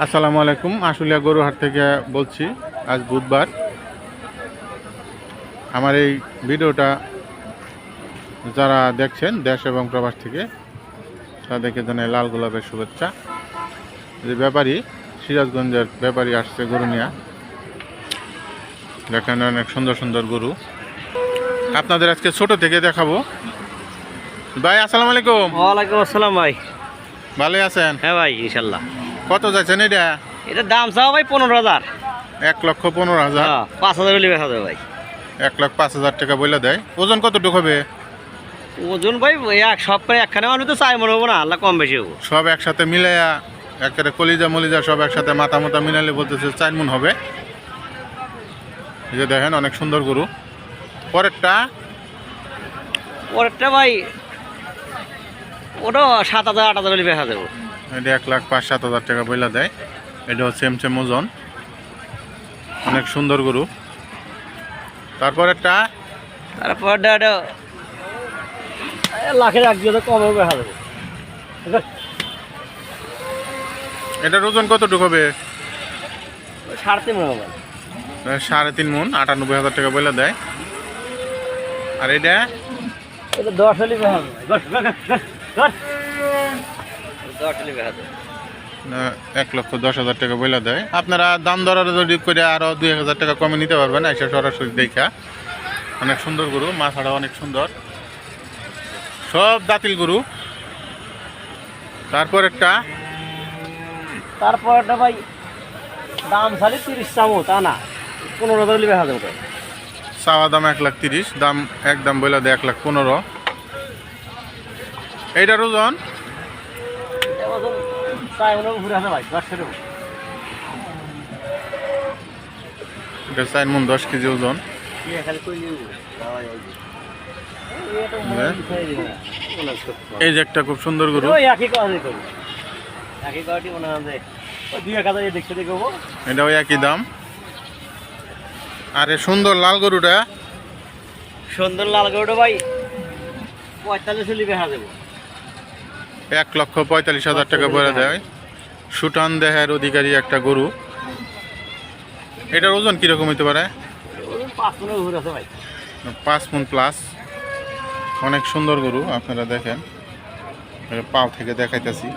আসসালামু আলাইকুম আশুলিয়া গরুহাট থেকে বলছি আজ বুধবার। আমার এই ভিডিওটা যারা দেখছেন দেশ এবং প্রবাস থেকে তাদেরকে জানাই লাল গোলাপের শুভেচ্ছা। যে ব্যাপারী সিরাজগঞ্জের ব্যাপারী আসছে গরু নিয়ে। দেখেন অনেক সুন্দর সুন্দর গরু। আপনাদের আজকে ছোট থেকে দেখাবো। ভাই আসসালামু আলাইকুম। ওয়ালাইকুম আসসালাম ভাই। ভালোই আছেন? হ্যাঁ ভাই ইনশাল্লাহ। কত যাচ্ছেন এটা? এটার দাম চাও ভাই পনেরো হাজার। এক লক্ষ পনেরো হাজার। হ্যাঁ পাঁচ হাজার হলে যাবে ভাই। এক লাখ পাঁচ হাজার টাকা বলে দেয়। ওজন কতটুকু হবে? ওজন ভাই এক সব করে একখানে আমি তো চাই মনে হব না আল্লাহ কম বেশি হব। সব একসাথে মিলাইয়া একেবারে কলিজা মলিজা সব একসাথে মাথা মাথা মিলালে বলতেছে চার মন হবে। এই যে দেখেন অনেক সুন্দর গরু। পরেরটা? পরেরটা ভাই ওটা সাত হাজার আট হাজার দেখা যাব। এটা এক লাখ পাঁচ সাত হাজার টাকা বইলা দেয়। এটা হচ্ছে এম সেম ওজন। অনেক সুন্দর গরু। তারপর এটা লাখের এক দিয়ে কম হবে এটার ওজন কতটুকু হবে? সাড়ে তিন মনে হবে। সাড়ে তিন মন আটানব্বই হাজার টাকা বইলা দেয়। আর এটা? এটা দশ হলে দেখা যাবে দশ দশ দশ হলে দেখা যাবে আহ, এক লক্ষ দশ হাজার টাকা বইলা দেয়। আপনারা দাম দরার যদি করে আরও দুই হাজার টাকা কমে নিতে পারবেন এসে সরাসরি দেখা। অনেক সুন্দর গরু মাথাটা অনেক সুন্দর। সব দাঁতিল গরু। তারপর একটা। তারপর একটা ভাই দাম খালি তিরিশ চামো তা না পনেরো হাজার দেখা চাওয়া দাম এক লাখ তিরিশ দাম এক দাম বইলা দেয় এক লাখ পনেরো। এইটার ওজন? চাই ঘুরে আসে ভাই দশ কেজি এটা চার মন দশ কেজি ওজন। হ্যাঁ। এই যে একটা খুব সুন্দর গরু। ওই একই করি একই কাজটি মনে হয় এটাও একই দাম। আর সুন্দর লাল গরুটা। সুন্দর লাল গরুটা ভাই পঁয়তাল্লিশ দেখা যাব এক লক্ষ পঁয়তাল্লিশ হাজার টাকা বলে দেয় সুটান দেহের অধিকারী একটা গরু। এটার ওজন কীরকম হতে পারে? পাঁচ মন প্লাস অনেক সুন্দর গরু আপনারা দেখেন। পাও থেকে দেখাইতেছি।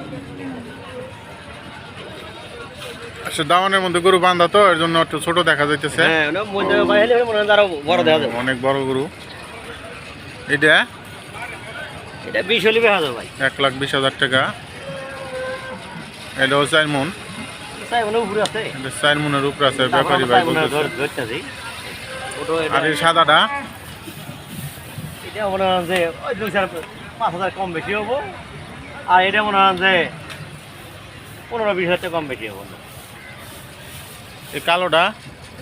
আচ্ছা দাওয়ানের মধ্যে গরু বান্ধা তো এর জন্য একটু ছোট দেখা যাইতেছে। হ্যাঁ অনেক বড় গরু। এটা? এটা বিশ হলে যাবে ভাই। এক লাখ বিশ হাজার টাকা। এটা চার মন চার মনের উপরে আছে ব্যাপারী ভাই আর এই সাদাটা? এটা মনে হয় যে পাঁচ হাজার কম বেশি হব। আর এটা মনে হয় যে পনেরো বিশ হাজার কম বেশি হব। এই কালোটা?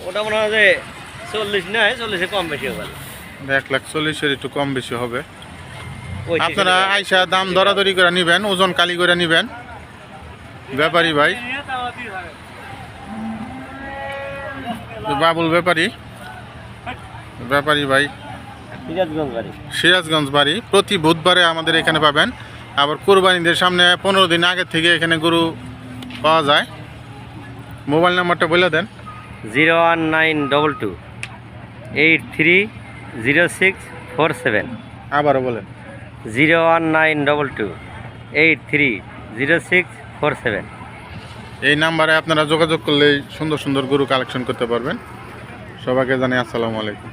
ওটা মনে হয় যে চল্লিশ নয় চল্লিশে কম বেশি হবে। এক লাখ চল্লিশের একটু কম বেশি হবে। আপনারা আইসা দাম দরাদরি করে নিবেন ওজন কালি করে নিবেন। ব্যাপারী ভাই। বাবুল ব্যাপারী। ব্যাপারী ভাই। সিরাজগঞ্জ বাড়ি সিরাজগঞ্জ বাড়ি। প্রতি বুধবারে আমাদের এখানে পাবেন। আবার কোরবানিদের সামনে পনেরো দিন আগে থেকে এখানে গরু পাওয়া যায়। মোবাইল নাম্বারটা বলে দেন। Zero one nine double two eight three zero six four seven. আবারও বলেন। Zero one nine double two eight three zero six four seven. এই নাম্বারে আপনারা যোগাযোগ করলেই সুন্দর সুন্দর গরু কালেকশন করতে পারবেন। সবাইকে জানাই আসসালামু আলাইকুম।